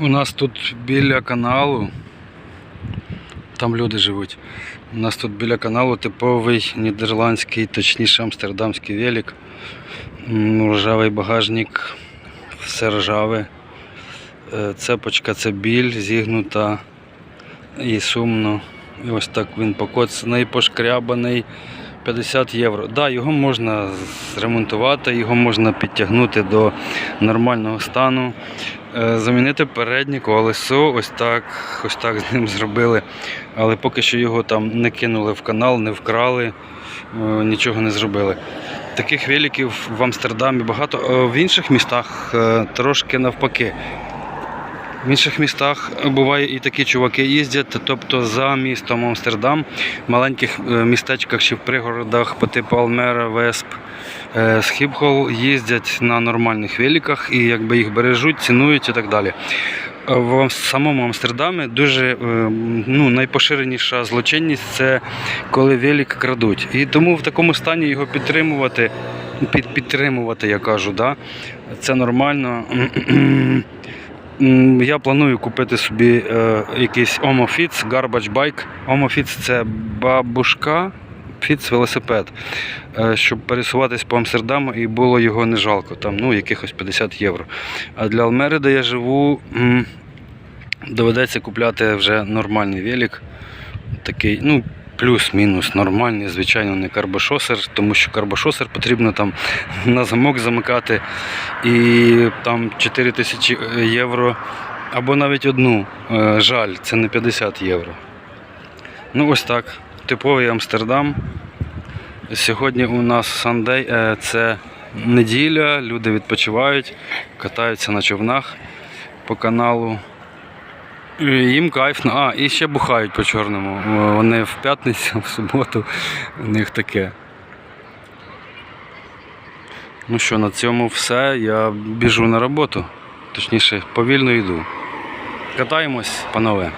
У нас тут біля каналу, там люди живуть. У нас тут біля каналу типовий нідерландський, точніше амстердамський велик. Ржавий багажник, все ржаве. Е, Цепочка це біль зігнута і сумно. І ось так він покоцаний, пошкрябаний. 50 євро. Да, його можна зремонтувати, його можна підтягнути до нормального стану. Е, Замінити переднє колесо, ось так, ось так з ним зробили. Але поки що його там не кинули в канал, не вкрали, е, нічого не зробили. Таких великів в Амстердамі багато, Е, в інших містах трошки навпаки. В інших містах буває і такі чуваки їздять, тобто за містом Амстердам, в маленьких е, містечках чи в пригородах по типу Алмера, Весп, е, Схіпхол їздять на нормальних великах і якби їх бережуть, цінують і так далі. В самому Амстердамі дуже е, ну, найпоширеніша злочинність це коли велик крадуть. І тому в такому стані його підтримувати, під, підтримувати, я кажу, да? це нормально. Я планую купити собі е, якийсь Omo Fits, Garbage Bike. Omo Fits це бабушка, Fits велосипед, е, щоб пересуватись по Амстердаму і було його не жалко, там ну, якихось 50 євро. А для Алмери, де я живу, м, доведеться купляти вже нормальний велик. Такий, ну, плюс-мінус нормальний, звичайно, не карбошосер, тому що карбошосер потрібно там на замок замикати і там 4 тисячі євро або навіть одну. Е, Жаль, це не 50 євро. Ну, ось так. Типовий Амстердам. Сьогодні у нас Сандей, е, це неділя, люди відпочивають, катаються на човнах по каналу. І Їм кайфно. А, і ще бухають по чорному. Е, Вони в п'ятницю, в суботу, у них таке. Ну що, на цьому все. Я біжу на роботу. Точніше, повільно йду. Катаємось, панове.